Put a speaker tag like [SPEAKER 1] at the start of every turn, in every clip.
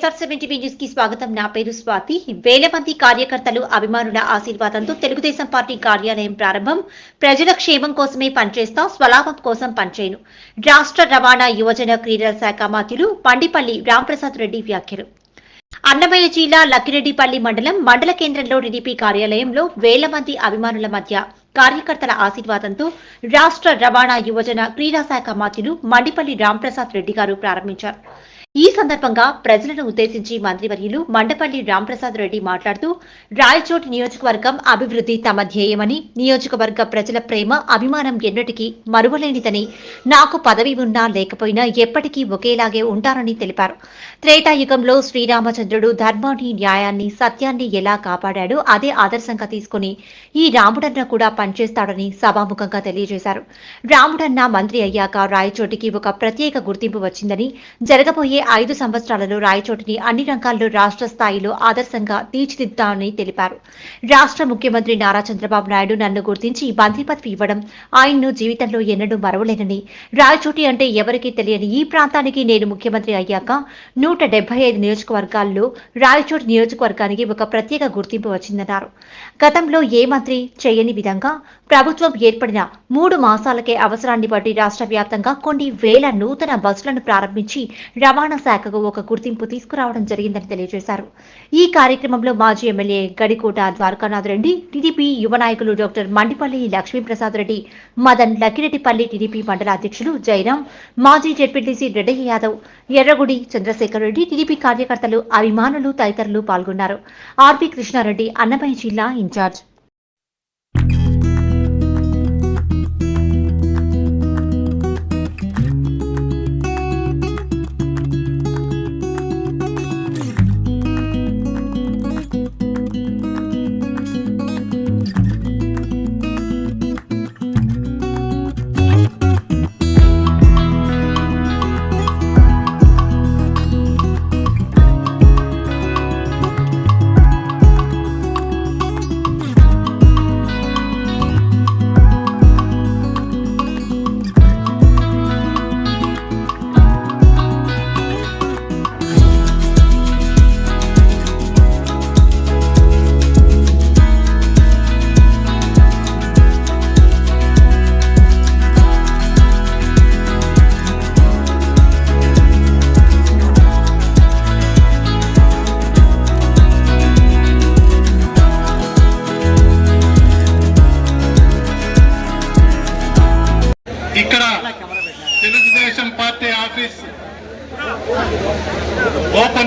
[SPEAKER 1] SR seventy న్యూస్కి స్వాగతం. నా పేరు స్వాతి. వేల మంది కార్యకర్తలు అభిమానుల ఆశీర్వాదంతో తెలుగుదేశం పార్టీ కార్యాలయం ప్రారంభం. ప్రజల క్షేమం కోసమే పనిచేస్తా స్వలాభం కోసం పనిచేయను. రాష్ట్ర రవాణా యువజన క్రీడల శాఖ మంత్రులు పండిపల్లి రాంప్రసాద్ రెడ్డి వ్యాఖ్యలు. అన్నమయ్య జిల్లా లక్కిరెడ్డిపల్లి మండలం మండల కేంద్రంలో టీడీపీ కార్యాలయంలో వేల మంది అభిమానుల మధ్య కార్యకర్తల ఆశీర్వాదంతో రాష్ట్ర రవాణా యువజన క్రీడా శాఖ మంత్రులు మండిపల్లి రాంప్రసాద్ రెడ్డి గారు ప్రారంభించారు. ఈ సందర్భంగా ప్రజలను ఉద్దేశించి మంత్రివర్యులు మండపల్లి రాంప్రసాద్ రెడ్డి మాట్లాడుతూ రాయచోటి నియోజకవర్గం అభివృద్ధి తమ ధ్యేయమని నియోజకవర్గ ప్రజల ప్రేమ అభిమానం ఎన్నటికీ మరువలేనిదని నాకు పదవి ఉన్నా లేకపోయినా ఎప్పటికీ ఒకేలాగే ఉంటారని తెలిపారు. త్రేతాయుగంలో శ్రీరామచంద్రుడు ధర్మాన్ని న్యాయాన్ని సత్యాన్ని ఎలా కాపాడాడో అదే ఆదర్శంగా తీసుకుని ఈ రాముడన్న కూడా పనిచేస్తాడని సభాముఖంగా తెలియజేశారు. రాముడన్న మంత్రి అయ్యాక రాయచోటికి ఒక ప్రత్యేక గుర్తింపు వచ్చిందని జరగబోయే ఐదు సంవత్సరాలలో రాయచోటిని అన్ని రంగాల్లో రాష్ట్ర స్థాయిలో ఆదర్శంగా తీర్చిదిద్దామని తెలిపారు. రాష్ట్ర ముఖ్యమంత్రి నారా చంద్రబాబు నాయుడు నన్ను గుర్తించి మంత్రి పదవి ఇవ్వడం ఆయన్ను జీవితంలో ఎన్నడూ మరవలేనని రాయచోటి అంటే ఎవరికీ తెలియని ఈ ప్రాంతానికి నేను ముఖ్యమంత్రి అయ్యాక నూట డెబ్బై ఐదు నియోజకవర్గాల్లో రాయచోటి నియోజకవర్గానికి ఒక ప్రత్యేక గుర్తింపు వచ్చిందన్నారు. గతంలో ఏ మంత్రి చేయని విధంగా ప్రభుత్వం ఏర్పడిన మూడు మాసాలకే అవసరాన్ని బట్టి రాష్ట్ర వ్యాప్తంగా కొన్ని వేల నూతన బస్సులను ప్రారంభించి రవాణా శాఖకు ఒక గుర్తింపు తీసుకురావడం జరిగిందని తెలియజేశారు. ఈ కార్యక్రమంలో మాజీ ఎమ్మెల్యే గడికోట ద్వారకానాథ్ రెడ్డి టీడీపీ యువ నాయకులు డాక్టర్ మండిపల్లి లక్ష్మీప్రసాద్ రెడ్డి మదన్ లక్కిరెడ్డిపల్లి టీడీపీ మండల అధ్యక్షులు జయరాం మాజీ జెడ్పీటీసీ రెడ్డయ్య యాదవ్ ఎర్రగుడి చంద్రశేఖర్ రెడ్డి టీడీపీ కార్యకర్తలు అభిమానులు తదితరులు పాల్గొన్నారు. ఆర్పి కృష్ణారెడ్డి అన్నమయ్య జిల్లా ఇన్ఛార్జ్.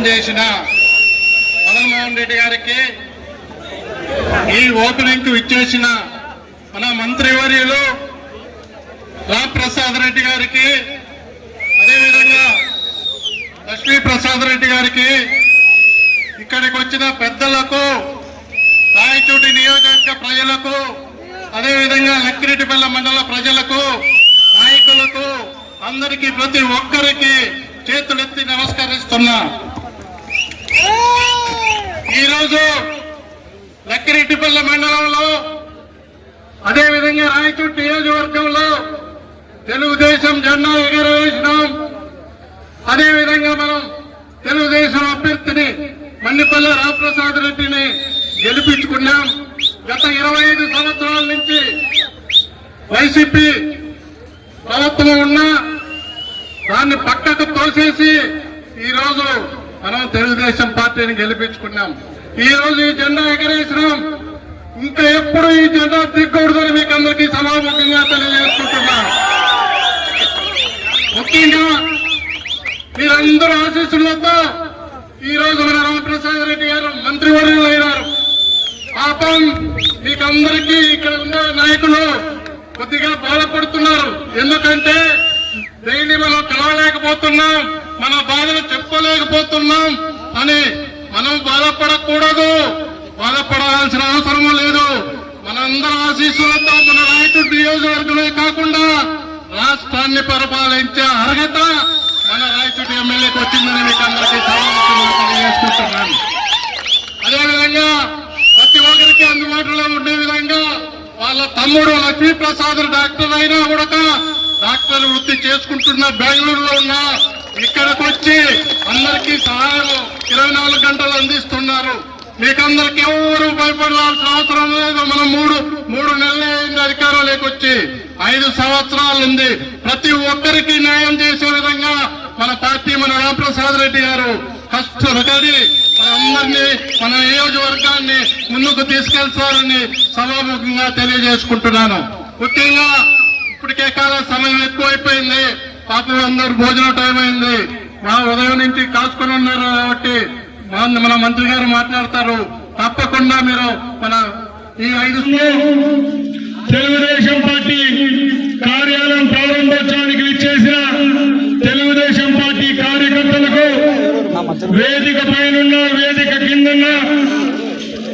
[SPEAKER 2] చేసిన మదన్మోహన్ రెడ్డి గారికి ఈ ఓపెనింగ్ ఇచ్చేసిన మన మంత్రివర్యులు రాంప్రసాద్ రెడ్డి గారికి అదేవిధంగా లక్ష్మీ ప్రసాద్ రెడ్డి గారికి ఇక్కడికి వచ్చిన పెద్దలకు రాయచోటి నియోజకవర్గ ప్రజలకు అదేవిధంగా లక్కిరెడ్డిపల్లె మండల ప్రజలకు నాయకులకు అందరికీ ప్రతి ఒక్కరికి చేతులెత్తి నమస్కరిస్తున్నా. ఈరోజు లక్కిరెడ్డిపల్లి మండలంలో అదేవిధంగా రాయచూట్ నియోజకవర్గంలో తెలుగుదేశం జెండా ఎగరవేసినాం. అదేవిధంగా మనం తెలుగుదేశం అభ్యర్థిని మన్నిపల్లి రామప్రసాద్ రెడ్డిని గెలిపించుకున్నాం. గత ఇరవై ఐదు సంవత్సరాల నుంచి వైసీపీ ప్రభుత్వం ఉన్నా దాన్ని పక్కకు తోసేసి ఈరోజు మనం తెలుగుదేశం పార్టీని గెలిపించుకున్నాం. ఈ రోజు ఈ జెండా ఎగరేసినాం. ఇంకా ఎప్పుడు ఈ జెండా దిగకూడదని మీకు అందరికీ సమాముఖంగా తెలియజేసుకుంటున్నాం. ముఖ్యంగా మీరందరూ ఆశీస్సులతో ఈ రోజు మన రామప్రసాద్ రెడ్డి గారు మంత్రివర్యులు అయినారు. పాపం మీకందరికీ ఇక్కడ ఉన్న నాయకులు కొద్దిగా బాధపడుతున్నారు. ఎందుకంటే డైలీ మనం కలవలేకపోతున్నాం. మన బాధను చెప్పుకోలేకపోతున్నాం అని మనం బాధపడకూడదు. బాధపడాల్సిన అవసరం లేదు. మనందరం ఆశీస్సులతో మన రాయచూరు నియోజకవర్గమే కాకుండా రాష్ట్రాన్ని పరిపాలించే అర్హత మన రాయచూటి ఎమ్మెల్యేకి వచ్చిందని మీకు అందరికీ తెలియజేసుకుంటున్నాను. అదేవిధంగా ప్రతి ఒక్కరికి అందుబాటులో ఉండే విధంగా వాళ్ళ తమ్ముడు లక్ష్మీప్రసాద్ డాక్టర్ అయినా కూడా డాక్టర్ వృత్తి చేసుకుంటున్న బెంగళూరులో ఉన్న ఇక్కడికి వచ్చి అందరికీ సహాయం ఇరవై నాలుగు గంటలు అందిస్తున్నారు. మీకందరికి ఎవరు భయపడాల్సిన అవసరం లేదు. మనం మూడు మూడు నెలలు అయింది అధికారంలోకి వచ్చి. ఐదు సంవత్సరాలు ఉంది ప్రతి ఒక్కరికి న్యాయం చేసే విధంగా మన పార్టీ మన రామప్రసాద్ రెడ్డి గారు కష్టపడి మనందరినీ మన నియోజకవర్గాన్ని ముందుకు తీసుకెళ్తారని సభాముఖంగా తెలియజేసుకుంటున్నాను. ముఖ్యంగా ఇప్పటికే కాల సమయం ఎక్కువైపోయింది. పాపం అందరు భోజన టైం అయింది. మా ఉదయం నుంచి కాసుకొని ఉన్నారు కాబట్టి మన మంత్రి గారు మాట్లాడతారు. తప్పకుండా మీరు మన ఈ ఐదు
[SPEAKER 3] తెలుగుదేశం పార్టీ కార్యాలయం ప్రారంభోత్సవానికి ఇచ్చేసిన తెలుగుదేశం పార్టీ కార్యకర్తలకు వేదిక పైన వేదిక కిందన్న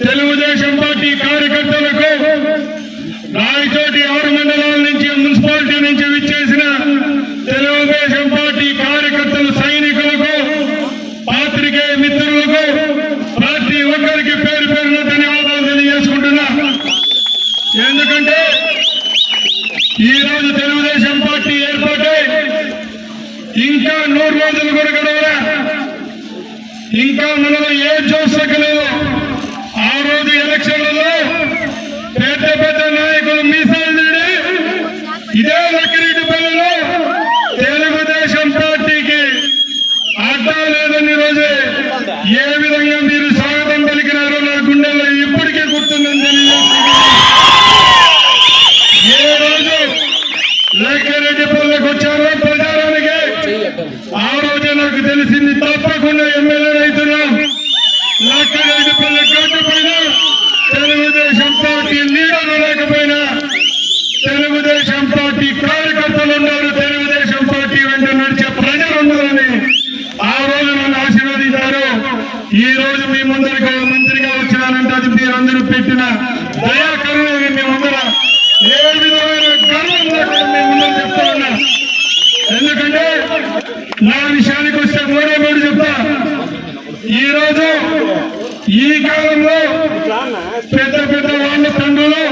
[SPEAKER 3] తెలుగుదేశం పార్టీ కార్యకర్తలకు రాయచోటి ఆరు మండలాల నుంచి మున్సిపాలిటీ నుంచి విచ్చేసిన తెలుగుదేశం పార్టీ కార్యకర్తలు సైనికులకు పాత్రికేయ మిత్రులకు పార్టీ ఒక్కరికి పేరు పేరున ధన్యవాదాలు తెలియజేసుకుంటున్నా ఎందుకంటే ఈ రోజు తెలుగుదేశం పార్టీ ఏర్పాటై ఇంకా నూరు రోజులు కూడా గడవరా? ఇంకా మనలో ఏ చూసకలేదు ఆ రోజు ఎలక్షన్లలో పెద్ద పెద్ద నాయకులు మీసాలు తీడి ఇదే లక్కిరెడ్డి పల్లెలో తెలుగుదేశం పార్టీకి అడ్డా లేదని రోజే ఏ విధంగా మీరు స్వాగతం పలికినారో నా గుండెల్లో ఇప్పటికే గుర్తుందని తెలియజేస్తున్నాను ఏ రోజు లక్కిరెడ్డి పల్లెకి వచ్చారో ప్రచారానికి ఆ రోజే నాకు తెలిసింది తప్పకుండా ఎమ్మెల్యే అవుతున్నాం లక్కిరెడ్డి పల్లె గడ్డు పైన తెలుగుదేశం పార్టీ లీడర్లు లేకపోయినా తెలుగుదేశం పార్టీ కార్యకర్తలు ఉన్నారు తెలుగుదేశం పార్టీ వెంట నడిచే ప్రజలు ఉన్నారని ఆ రోజు నన్ను ఆశీర్వదించారు ఈ రోజు మీ ముందరికి ఒక మంత్రిగా వచ్చినానంటే అది మీరందరూ పెట్టిన దయాకరుణని మీ ముందర ఏ విధమైన గర్వం లేకుండా మీ ముందర చెప్తా ఉన్నా ఎందుకంటే నా విషయానికి వస్తే మూడో మూడు చెప్తా. ఈ రోజు ఈ కాలంలో పెద్ద పెద్ద వాళ్ళ తండ్రులు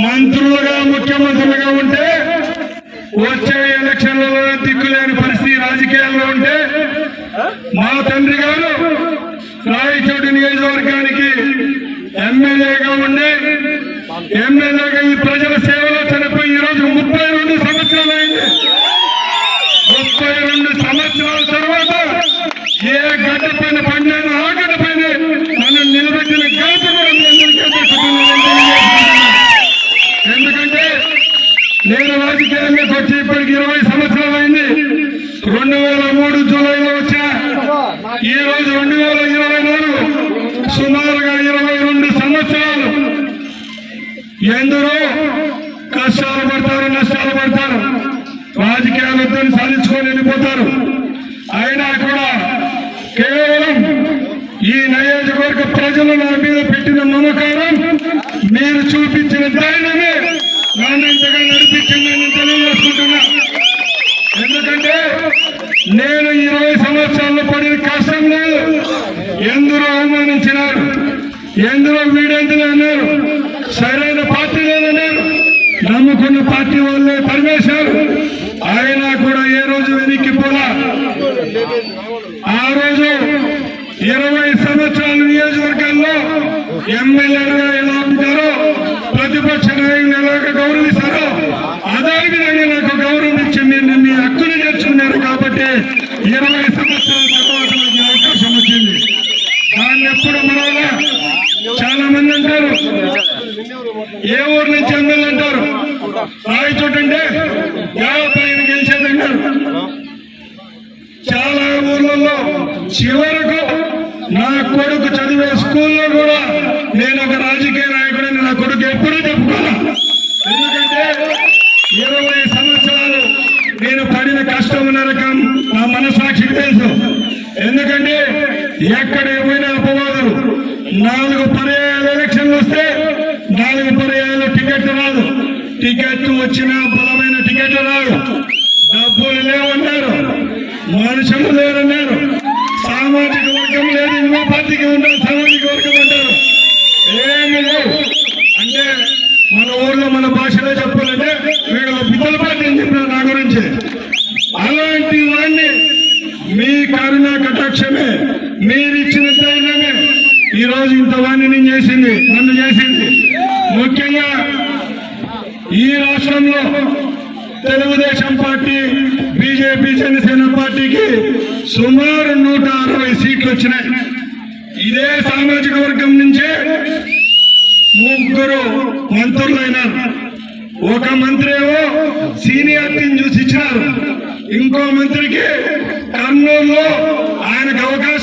[SPEAKER 3] మంత్రులుగా ముఖ్యమంత్రులుగా ఉంటే వచ్చే ఎలక్షన్లలో దిక్కులేని పరిస్థితి రాజకీయాల్లో ఉంటే మా తండ్రి గారు రాయచోటి నియోజకవర్గానికి ఎమ్మెల్యేగా ఉండి ఎమ్మెల్యేగా ఈ ప్రజల సేవలో రాజకీయాలతో సాధించుకొని వెళ్ళిపోతారు. అయినా కూడా కేవలం ఈ నియోజకవర్గ ప్రజలు నా మీద పెట్టిన మమకారం మీరు చూపించిన ధైర్యమే నన్ను ఇంతగా నడిపించిందని తెలియజేసుకుంటున్నా. ఎందుకంటే నేను ఇరవై సంవత్సరాల్లో పడిన కష్టం లేదు. ఎందరో అవమానించినారు? ఎందరో వీడెందులు అన్నారు? సరైన పార్టీ లేదన్నారు నమ్ముకున్న పార్టీ వాళ్ళే పరిమేశారు అయినా కూడా ఏ రోజు వెనక్కి పోలా? ఆ రోజు ఇరవై సంవత్సరాల నియోజకవర్గాల్లో ఎమ్మెల్యేలుగా ఎలా ఉంటారో ప్రతిపక్ష నాయకులు ఎలాగ గౌరవిస్తారో? అదే విధంగా నాకు గౌరవం ఇచ్చి మీరు మీ హక్కుని నేర్చుకున్నారు కాబట్టి ఇరవై సంవత్సరాల తర్వాత నాకు ఈ అవకాశం వచ్చింది దాన్ని ఎప్పుడు మనవలా చాలా మంది అంటారు ఏ ఊరు నుంచి ఎమ్మెల్యే అంటారు రాయచోటు అంటే యాభై గెలిచేదంటారు చాలా ఊర్లలో చివరకు నా కొడుకు చదివే స్కూల్లో కూడా నేను ఒక రాజకీయ నాయకుడిని నా కొడుకు ఎప్పుడూ చెప్పుకున్నా ఎందుకంటే ఇరవై సంవత్సరాలు నేను పడిన కష్టం నరకం నా మనసాక్షికి తెలుసు. ఎందుకంటే ఎక్కడ ఏమైనా అపవాదులు నాలుగు పర్యాయాలు ఎలక్షన్లు వస్తే నాలుగు పర్యాయాలు టికెట్ రాదు. టికెట్ వచ్చిన బలమైన టికెట్ రాదు డబ్బులు లేవన్నారు మనుషులు లేరన్నారు సామాజిక వర్గం లేదు ఇంకో పార్టీకి ఉండాలి సామాజిక వర్గం అంటారు ఏమి అంటే మన ఊర్లో మన భాషలో చెప్పాలంటే వీడు పిల్లల పార్టీ అని చెప్పిన నా గురించి. అలాంటి వాడిని మీ కరుణ కటాక్షమే మీ ఈ రోజు ఇంతమంది నేను చేసింది నన్ను చేసింది. ముఖ్యంగా ఈ రాష్ట్రంలో తెలుగుదేశం పార్టీ బీజేపీ జనసేన పార్టీకి సుమారు నూట అరవై సీట్లు వచ్చినాయి. ఇదే సామాజిక వర్గం నుంచే ముగ్గురు మంత్రులైనారు ఒక మంత్రి ఏమో సీనియారిటీని చూసి ఇచ్చినారు ఇంకో మంత్రికి కర్నూలులో ఆయనకు అవకాశం